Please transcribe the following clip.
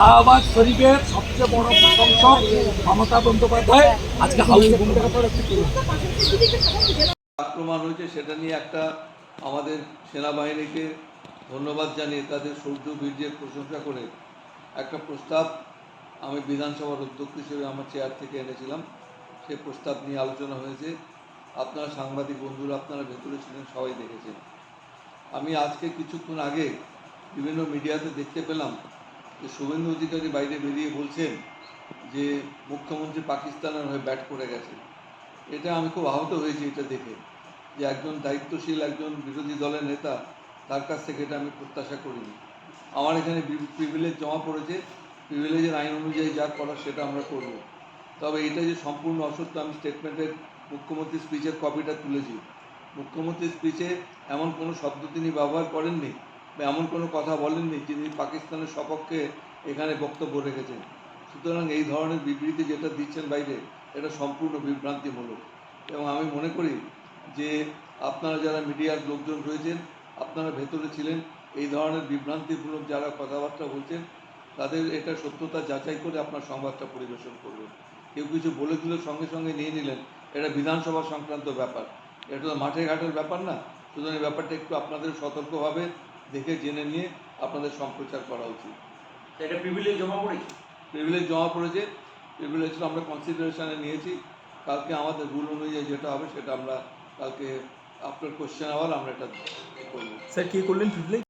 শাহবাজ শরীফের সবচেয়ে বড় প্রশংসক মমতা বন্দ্যোপাধ্যায়। আজকে হাউসে আক্রমণ হয়েছে সেটা নিয়ে একটা আমাদের সেনাবাহিনীকে ধন্যবাদ জানিয়ে তাদের শৌর্য বীর্যের প্রশংসা করে একটা প্রস্তাব আমি বিধানসভার অধ্যক্ষ হিসেবে আমার চেয়ার থেকে এনেছিলাম। সে প্রস্তাব নিয়ে আলোচনা হয়েছে। আপনারা সাংবাদিক বন্ধুরা আপনারা ভেতরে ছিলেন সবাই দেখেছেন। আমি আজকে কিছুক্ষণ আগে বিভিন্ন মিডিয়াতে দেখতে পেলাম যে শুভেন্দু অধিকারী বাইরে বেরিয়ে বলছেন যে মুখ্যমন্ত্রী পাকিস্তানের হয়ে ব্যাট করে গেছে। এটা আমি খুব আহত হয়েছি এটা দেখে যে একজন দায়িত্বশীল, একজন বিরোধী দলের নেতা তার কাছ থেকে এটা আমি প্রত্যাশা করিনি। আমার এখানে প্রিভিলেজ জমা পড়েছে প্রিভিলেজের আইন অনুযায়ী যা করার সেটা আমরা করব। তবে এটা যে সম্পূর্ণ অসত্য, আমি স্টেটমেন্টের মুখ্যমন্ত্রী স্পিচের কপিটা তুলেছি। মুখ্যমন্ত্রী স্পিচে এমন কোনো শব্দ তিনি ব্যবহার করেননি এমন কোনো কথা বলেননি যিনি পাকিস্তানের সপক্ষে এখানে বক্তব্য রেখেছেন। সুতরাং এই ধরনের বিবৃতি যেটা দিচ্ছেন বাইরে, এটা সম্পূর্ণ বিভ্রান্তিমূলক। এবং আমি মনে করি যে আপনারা যারা মিডিয়ার লোকজন রয়েছেন, আপনারা ভেতরে ছিলেন, এই ধরনের বিভ্রান্তিমূলক যারা কথাবার্তা বলছেন, তাদের এটা সত্যতা যাচাই করে আপনার সংবাদটা পরিবেশন করবেন। কেউ কিছু বলে দিল সঙ্গে সঙ্গে নিয়ে নিলেন, এটা বিধানসভা সংক্রান্ত ব্যাপার। এটা তো মাঠে ঘাটের ব্যাপার না। সুতরাং এই ব্যাপারটা একটু আপনাদের সতর্কভাবে দেখে জেনে নিয়ে আপনাদের সম্প্রচার করা উচিত। এটা প্রিভিলেজ জমা পড়েছে? প্রিভিলেজ জমা পড়েছে। প্রিভিলেজ আমরা কনসিডারেশনে নিয়েছি। কালকে আমাদের রুল অনুযায়ী যেটা হবে সেটা আমরা কালকে আফটার কোশ্চেন আবার আমরা এটা করব। স্যার কি করলেন প্রিভিলেজ